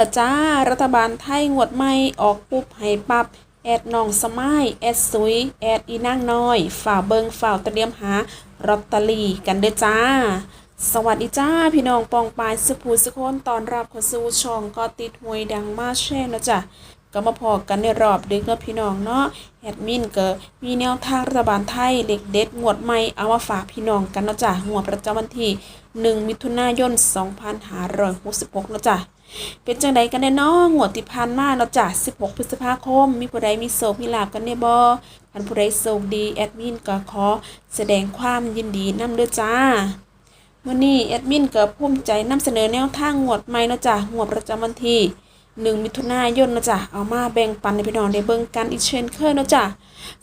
ละจ้า รัฐบาลไทยงวดใหม่ออกปุ๊บให้ปับ แอดน้องสมัยแอดสุย แอดอีนางน้อย ฝ่าเบิงฝ่าวเตรียมหารอตเตอรี่กันเด้อจ้า สวัสดีจ้า พี่น้องปองปายสุภูสุคนตอนรับเข้าสู่ช่องก็ติดหวยดังมาแช่นะจ้ะ ก็มาพอกันในรอบดึกเนาะพี่น้องเนาะแอดมินก็มีแนวทางรัฐบาลไทยเด็กเด็ดงวดใหม่เอามาฝากพี่น้องกันเนาะจ้ะงวดประจำวันที่ 1 มิถุนายน 2566เนาะจ้ะเป็นจังใดกันแน่เนาะงวดที่ผ่านมาเนาะจ้ะ16 พฤษภาคม มีผู้ใดมีโศกมีลาบกันแน่บ่ท่านผู้ใดโศกดีแอดมินก็ขอแสดงความยินดีนำเด้อจ้าวันนี้แอดมินก็ภูมิใจนำเสนอแนวทางงวดใหม่เนาะจ้ะงวดประจำวันที่ หนึ่งมิถุนายนนะจ๊ะเอามาแบ่งปันในพี่น้องได้เบิ้งกันอีกเช่นเคยนะจ๊ะ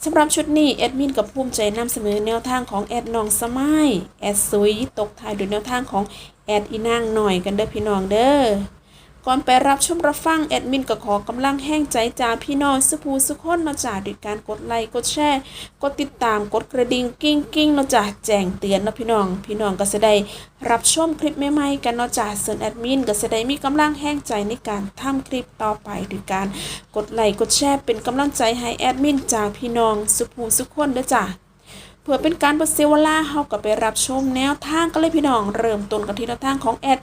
สำหรับชุดนี้แอดมินกับภูมิใจนำเสนอแนวทางของแอดน้องสมัยแอดซุยตกทายด้วยแนวทางของแอดอีนางหน่อยกันเด้อพี่น้องเด้อ ก่อนไปรับชมรับฟังแอดมินก็ขอกำลังแห้งใจจากพี่น้องสุภูสุคนเนาะจ้ะด้วยการกดไลค์กดแชร์กดติดตามกดกระดิ่งกิ้งกิ้งเนาะจ้ะแจ้งเตือนเนาะพี่น้อง พี่น้องก็จะได้รับชมคลิปใหม่ๆกันเนาะจ้ะส่วนแอดมินก็จะได้มีกำลังแห้งใจในการทำคลิปต่อไปด้วยการกดไลค์กดแชร์เป็นกำลังใจให้แอดมินจากพี่น้องสุภูสุคนเด้อจ้ะเพื่อเป็นการประเซวลาเฮาก็ไปรับชมแนวทางกันเลยพี่น้อง เริ่มต้นกันที่แนวทางของแอด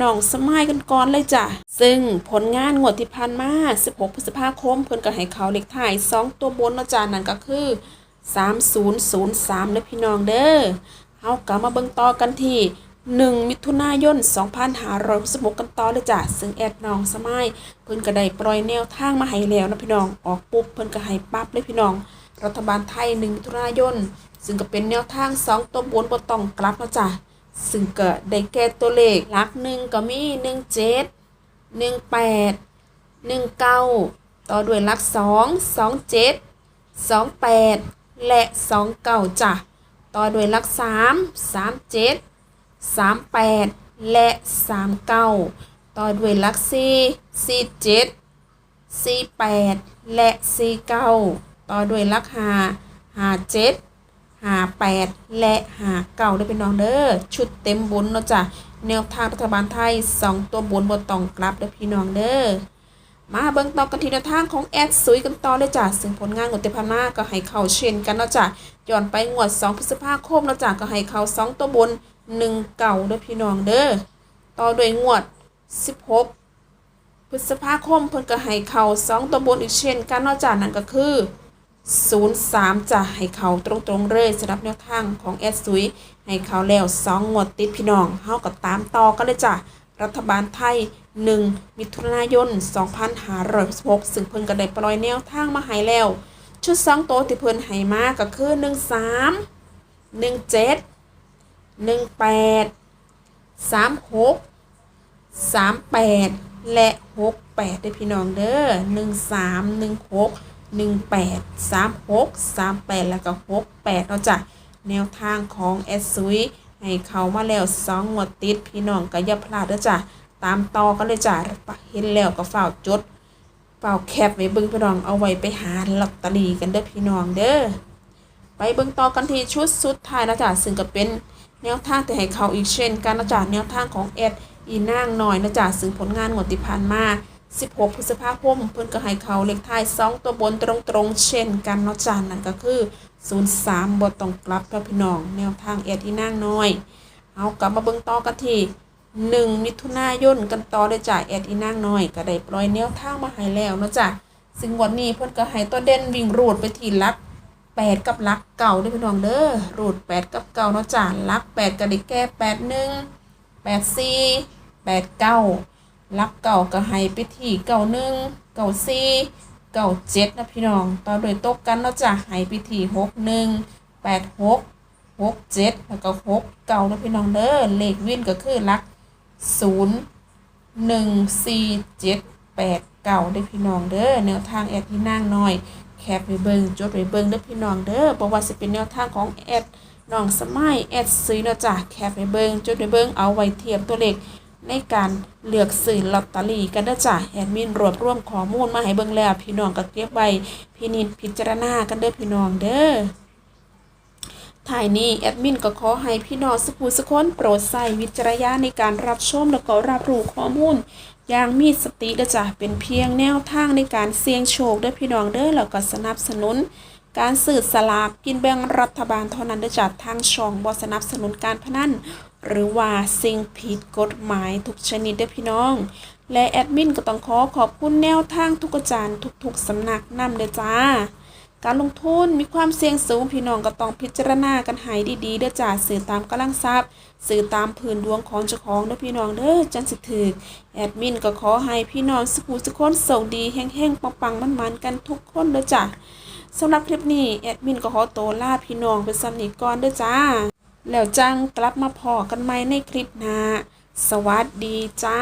น้องสมัยกันก่อนเลยจ้ะ ซึ่งผลงานงวดที่ผ่านมา 16 พฤษภาคม เพิ่นก็ให้เขาเลขท้าย 2 ตัวบนเนาะจ้ะนั่นก็คือ 3003เด้อพี่น้องเด้อเฮากลับมาเบิ่งต่อกันที่ 1 มิถุนายน 2566กันต่อเลยจ้ะ ซึ่งแอดน้องสมัยเพิ่นก็ได้ปล่อยแนวทางมาให้แล้วนะพี่น้อง ออกปุ๊บเพิ่นก็ให้ปั๊บเลยพี่น้อง รัฐบาลไทย 1 มิถุนายน ซึ่งก็เป็นแนวทาง 2 ตัวบนบ่ต้องกลับนะจ้ะ ซึ่งก็ได้แก่ตัวเลขหลักหนึ่งก็มี17 18 19ต่อด้วยหลัก2 27 28และ29จ้ะต่อด้วยหลัก3 37 38และ39ต่อด้วยหลัก4 47 48และ49ต่อด้วยหลัก5 57หา หาแปดและหาเก่าได้เป็นน้องเด้อชุดเต็มบุญเนาะจ้ะแนวทางรัฐบาลไทยสองตัวบนบนต้องกลับได้พี่น้องเด้อมาเบิ่งต่อกันที่แนวทางของแอดซุยกันต่อเลยจ้ะซึ่งผลงานงวดที่ผ่านมาก็ให้เข้าเช่นกันเนาะจ้ะย้อนไปงวด 2 พฤษภาคมเนาะจ้ะก็ให้เข้า2 ตัวบน 1 เก่าเด้อพี่น้องเด้อต่อด้วยงวด 16 พฤษภาคมเพิ่นก็ให้เข้า2 ตัวบนอีกเช่นกันเนาะจ้ะนั่นก็คือ 03 จะให้เขาตรงๆเลยสำหรับแนวทางของแอดซุย ให้เขาแล้ว2งวดติดพี่น้องเฮาก็ตามต่อกันเลยจ้ะรัฐบาลไทย 1 มิถุนายน 2566ซึ่งเพิ่นก็ได้ปล่อยแนวทางมาให้แล้ว ชุด2โตที่เพิ่นให้มาก็คือ 13 17 18 36 38 และ 68ได้อพี่น้องเด้อ 13 16 18 36 38 แล้วก็68เนาจะแนวทางของแอดซุยให้เขามาแล้ว2งวดติดพี่น้องก็อย่าพลาดเด้อจ้ะตามต่อกันเลยจ้ะเห็นแล้วก็ฝ้าจดเฝ้าแคปไว้เบิ่งพี่น้องเอาไว้ไปหาลอตเตอรี่กันเด้อพี่น้องเด้อไปเบิ่งต่อกันที่ชุดสุดท้ายนะจ๊ะซึ่งก็เป็นแนวทางแต่ให้เขาอีกเช่นกันนะจ๊ะแนวทางของแอดอีนางหน่อยนะจ๊ะซึ่งผลงานงวดที่ผ่านมา 16 พฤษภาคมเพิ่นก็ให้เขาเลขท้าย2ตัวบนตรงๆ เช่นกันเนาะจ๊ะนั่นก็คือ 03บ่ต้องกลับพี่น้อง แนวทางแอดอีนางน้อยเอากลับมาเบิ่งต่อกันที่1มิถุนายนกันต่อเลยจ้ะแอดอีนางน้อยก็ได้ปล่อยแนวทางมาให้แล้วเนาะจ้ะซึ่งวันนี้เพิ่นก็ให้ตัวเด่นวิ่งรูดไปที่ลักแปดกับลักเก่าด้อพี่น้องเด้อรูดแปดกับเก่าเนาะจ้ะลักแปดก็ได้แก่แปดหนึ่งแปดสี่แปดเก้า ลักเก่าก็ให้ไปที่เก่าหนึ่งเก่าสี่เก่าเจ็ดนะพี่น้องต่อโดยตกกันเนาะจ้ะให้ไปที่หกหนึ่งแปดหกหกเจ็ดแล้วก็หกเก่านะพี่น้องเด้อเลขวินก็คือลักศูนย์หนึ่งสี่เจ็ดแปดเก่าได้อพี่น้องเด้อแนวทางแอดที่นั่งน้อย แคปไปเบิงจดไปเบิงเด้อพี่น้องเด้อบอกว่าสิเป็นแนวทางของแอดน้องสมัยแอดซื้อเนาะจ้ะแคปไปเบิงจดไปเบิงเอาไว้เทียบตัวเลข ในการเลือกซื้อลอตเตอรี่กันเด้อจ้ะแอดมินรวบรวมข้อมูลมาให้เบิงแล้ว พี่น้องก็เก็บไว้พินิจพิจารณากันเด้อพี่น้องเด้อถ่ายนี้แอดมินก็ขอให้พี่น้องสกผู้สกคนโปรดใส่วิจารณญาณในการรับชมแล้วก็รับรู้ข้อมูล อย่างมีสติเด้อจ้ะเป็นเพียงแนวทางในการเสี่ยงโชคเด้อพี่น้องเด้อแล้วก็สนับสนุน การสื่อสลากกินแบ่งรัฐบาลเท่านั้นเด้อจ้ะทางช่องบ่สนับสนุนการพนัน หรือว่าสิ่งผิดกฎหมายทุกชนิดเด้อพี่น้อง และแอดมินก็ต้องขอขอบคุณแนวทางทุกอาจารย์ทุกๆสำนักนำเด้อจ้า การลงทุนมีความเสี่ยงสูงพี่น้องก็ต้องพิจารณากันให้ดีๆเด้อจ้าสื่อตามกำลังทรัพย์ สื่อตามพื้นดวงของเจ้าของเด้อพี่น้องเด้อจันสิถึกแอดมินก็ขอให้พี่น้องสุขุสุขคนโชคดีแห้งๆปังๆมันๆกันทุกคนเด้อจ้าสำหรับคลิปนี้แอดมินก็ขอตัวลาพี่น้องไปสำนีก่อนเด้อจ้า แล้วจังกลับมาพอกันใหม่ในคลิปหน้า สวัสดีจ้า